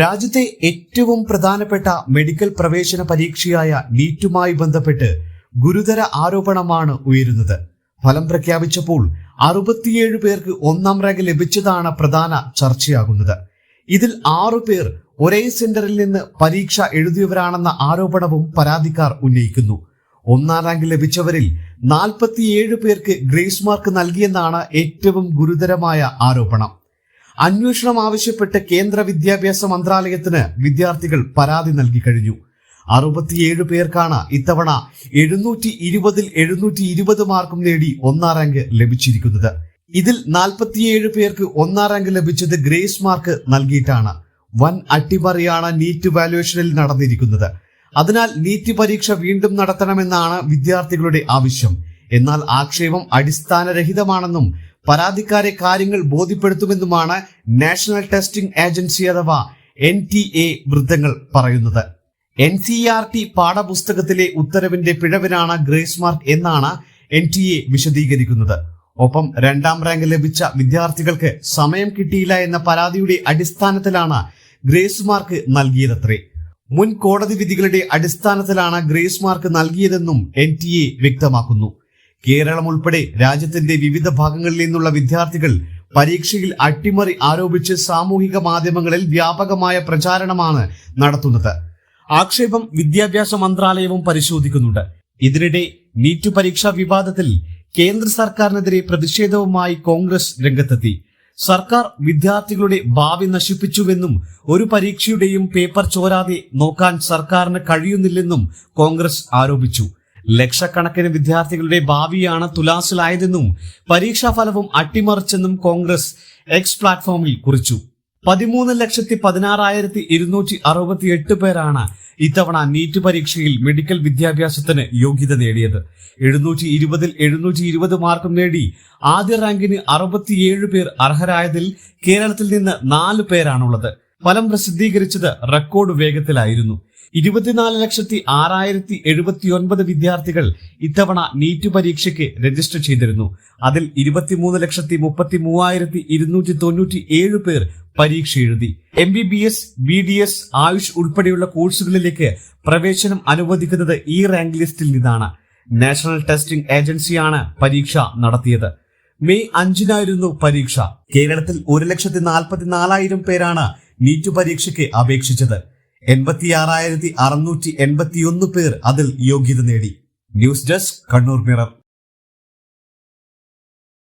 രാജ്യത്തെ ഏറ്റവും പ്രധാനപ്പെട്ട മെഡിക്കൽ പ്രവേശന പരീക്ഷയായ നീറ്റുമായി ബന്ധപ്പെട്ട് ഗുരുതര ആരോപണമാണ് ഉയരുന്നത്. ഫലം പ്രഖ്യാപിച്ചപ്പോൾ അറുപത്തിയേഴ് പേർക്ക് ഒന്നാം റാങ്ക് ലഭിച്ചതാണ് പ്രധാന ചർച്ചയാകുന്നത്. ഇതിൽ ആറു പേർ ഒരേ സെന്ററിൽ നിന്ന് പരീക്ഷ എഴുതിയവരാണെന്ന ആരോപണവും പരാതിക്കാർ ഉന്നയിക്കുന്നു. ഒന്നാം റാങ്ക് ലഭിച്ചവരിൽ നാൽപ്പത്തിയേഴ് പേർക്ക് ഗ്രേസ് മാർക്ക് നൽകിയെന്നാണ് ഏറ്റവും ഗുരുതരമായ ആരോപണം. അന്വേഷണം ആവശ്യപ്പെട്ട് കേന്ദ്ര വിദ്യാഭ്യാസ മന്ത്രാലയത്തിന് വിദ്യാർത്ഥികൾ പരാതി നൽകി കഴിഞ്ഞു. അറുപത്തിയേഴ് പേർക്കാണ് ഇത്തവണ എഴുന്നൂറ്റി ഇരുപതിൽ എഴുന്നൂറ്റി ഇരുപത് മാർക്കും നേടി ഒന്നാം റാങ്ക് ലഭിച്ചിരിക്കുന്നത്. ഇതിൽ നാൽപ്പത്തിയേഴ് പേർക്ക് ഒന്നാം റാങ്ക് ലഭിച്ചത് ഗ്രേസ് മാർക്ക് നൽകിയിട്ടാണ്. വൻ അട്ടിമറിയാണ് നീറ്റ് വാലുവേഷനിൽ നടന്നിരിക്കുന്നത്. അതിനാൽ നീറ്റ് പരീക്ഷ വീണ്ടും നടത്തണമെന്നാണ് വിദ്യാർത്ഥികളുടെ ആവശ്യം. എന്നാൽ ആക്ഷേപം അടിസ്ഥാനരഹിതമാണെന്നും പരാതിക്കാരെ കാര്യങ്ങൾ ബോധ്യപ്പെടുത്തുമെന്നുമാണ് നാഷണൽ ടെസ്റ്റിംഗ് ഏജൻസി അഥവാ എൻ ടി എ വൃത്തങ്ങൾ പറയുന്നത്. എൻ സി ആർ ടി പാഠപുസ്തകത്തിലെ ഉത്തരവിന്റെ പിഴവിനാണ് ഗ്രേസ് മാർക്ക് എന്നാണ് എൻ ടി എ വിശദീകരിക്കുന്നത്. ഒപ്പം രണ്ടാം റാങ്ക് ലഭിച്ച വിദ്യാർത്ഥികൾക്ക് സമയം കിട്ടിയില്ല എന്ന പരാതിയുടെ അടിസ്ഥാനത്തിലാണ് ഗ്രേസ് മാർക്ക് നൽകിയതത്രേ. മുൻ കോടതി വിധികളുടെ അടിസ്ഥാനത്തിലാണ് ഗ്രേസ് മാർക്ക് നൽകിയതെന്നും എൻ വ്യക്തമാക്കുന്നു. കേരളം ഉൾപ്പെടെ രാജ്യത്തിന്റെ വിവിധ ഭാഗങ്ങളിൽ നിന്നുള്ള വിദ്യാർത്ഥികൾ പരീക്ഷയിൽ അട്ടിമറി ആരോപിച്ച് സാമൂഹിക മാധ്യമങ്ങളിൽ വ്യാപകമായ പ്രചാരണമാണ് നടത്തുന്നത്. ആക്ഷേപം വിദ്യാഭ്യാസ മന്ത്രാലയവും പരിശോധിക്കുന്നുണ്ട്. ഇതിനിടെ നീറ്റ് പരീക്ഷാ വിവാദത്തിൽ കേന്ദ്ര സർക്കാരിനെതിരെ പ്രതിഷേധവുമായി കോൺഗ്രസ് രംഗത്തെത്തി. സർക്കാർ വിദ്യാർത്ഥികളുടെ ഭാവി നശിപ്പിച്ചുവെന്നും ഒരു പരീക്ഷയുടെയും പേപ്പർ ചോരാതെ നോക്കാൻ സർക്കാരിന് കഴിയുന്നില്ലെന്നും കോൺഗ്രസ് ആരോപിച്ചു. ലക്ഷക്കണക്കിന് വിദ്യാർത്ഥികളുടെ ഭാവിയാണ് തുലാസിലായതെന്നും പരീക്ഷാഫലവും അട്ടിമറിച്ചെന്നും കോൺഗ്രസ് എക്സ് പ്ലാറ്റ്ഫോമിൽ കുറിച്ചു. പതിമൂന്ന് ലക്ഷത്തി പതിനാറായിരത്തി ഇരുന്നൂറ്റി അറുപത്തി എട്ട് പേരാണ് ഇത്തവണ നീറ്റ് പരീക്ഷയിൽ മെഡിക്കൽ വിദ്യാഭ്യാസത്തിന് യോഗ്യത നേടിയത്. എഴുന്നൂറ്റി ഇരുപതിൽ എഴുന്നൂറ്റി ഇരുപത് മാർക്കും നേടി ആദ്യ റാങ്കിന് അറുപത്തിയേഴ് പേർ അർഹരായതിൽ കേരളത്തിൽ നിന്ന് നാല് പേരാണുള്ളത്. ഫലം പ്രസിദ്ധീകരിച്ചത് റെക്കോർഡ് വേഗത്തിലായിരുന്നു. ഇരുപത്തിനാല് ലക്ഷത്തി ആറായിരത്തി എഴുപത്തി ഒൻപത് വിദ്യാർത്ഥികൾ ഇത്തവണ നീറ്റ് പരീക്ഷയ്ക്ക് രജിസ്റ്റർ ചെയ്തിരുന്നു. അതിൽ ഇരുപത്തിമൂന്ന് ലക്ഷത്തി മുപ്പത്തി മൂവായിരത്തി ഇരുന്നൂറ്റി തൊണ്ണൂറ്റി ഏഴ് പേർ പരീക്ഷ എഴുതി. M B B S B D S Ayush ഉൾപ്പെടെയുള്ള കോഴ്സുകളിലേക്ക് പ്രവേശനം അനുവദിക്കുന്നത് ഈ റാങ്ക് ലിസ്റ്റിൽ നിന്നാണ്. നാഷണൽ ടെസ്റ്റിംഗ് ഏജൻസിയാണ് പരീക്ഷ നടത്തിയത്. മെയ് അഞ്ചിനായിരുന്നു പരീക്ഷ. കേരളത്തിൽ ഒരു ലക്ഷത്തി നാൽപ്പത്തി നാലായിരം പേരാണ് നീറ്റ് പരീക്ഷയ്ക്ക് അപേക്ഷിച്ചത്. എൺപത്തിയാറായിരത്തി അറുന്നൂറ്റി എൺപത്തിയൊന്ന് പേർ അതിൽ യോഗ്യത നേടി. News desk Kannur Mirror.